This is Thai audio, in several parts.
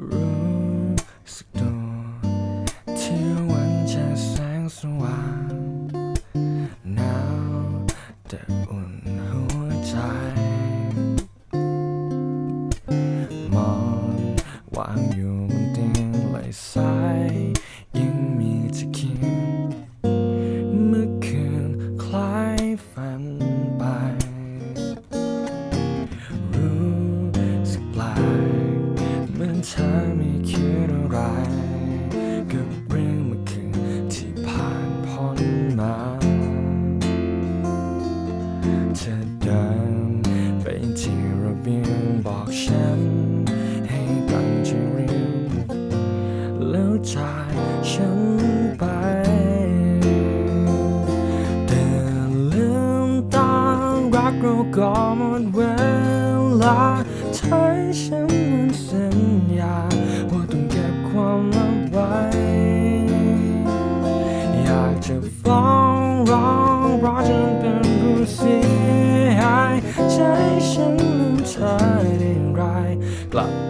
รู้สึกตัวที่วันจะแสงสว่างหนาวแต่อุ่นหัวใจมองวางอยู่บนเตียงไหลซ้ายยั อนเธอไม่คิดอะไร กับเรื่องเมื่อคืนที่ผ่านพ้นมา เธอเดินไปที่ระเบียงบอกฉัน ให้ตั้งใจเรียนแล้วจากฉันไปแต่ลืมตารักเราก็หมดเวลา ให้ฉันนั้นสัญญาว่าต้องเก็บความลับไว้ อยากจะฟ้องร้องเพราะฉันเป็นผู้เสียหายใช้ฉันลืมเธอได้อย่างไรกลับ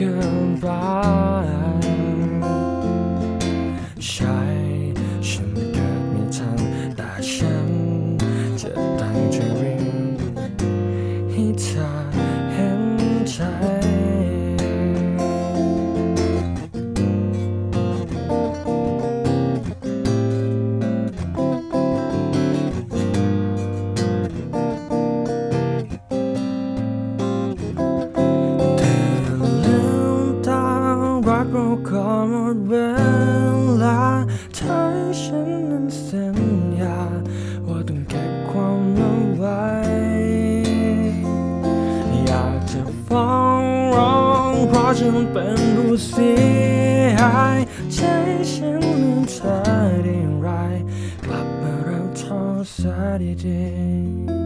ได้เกินไปใช่ฉันไม่เกิดไม่ทันแต่ฉันจะตั้งใจ ก็หมดเวลาเธอให้ฉันนั้นสัญญา ว่าต้องเก็บความลับไว้ อยากจะฟ้องร้องเพราะฉันเป็นผู้เสียหายใช้ฉันลืมเธอได้อย่างไร กลับมาเราโทษซะดีๆ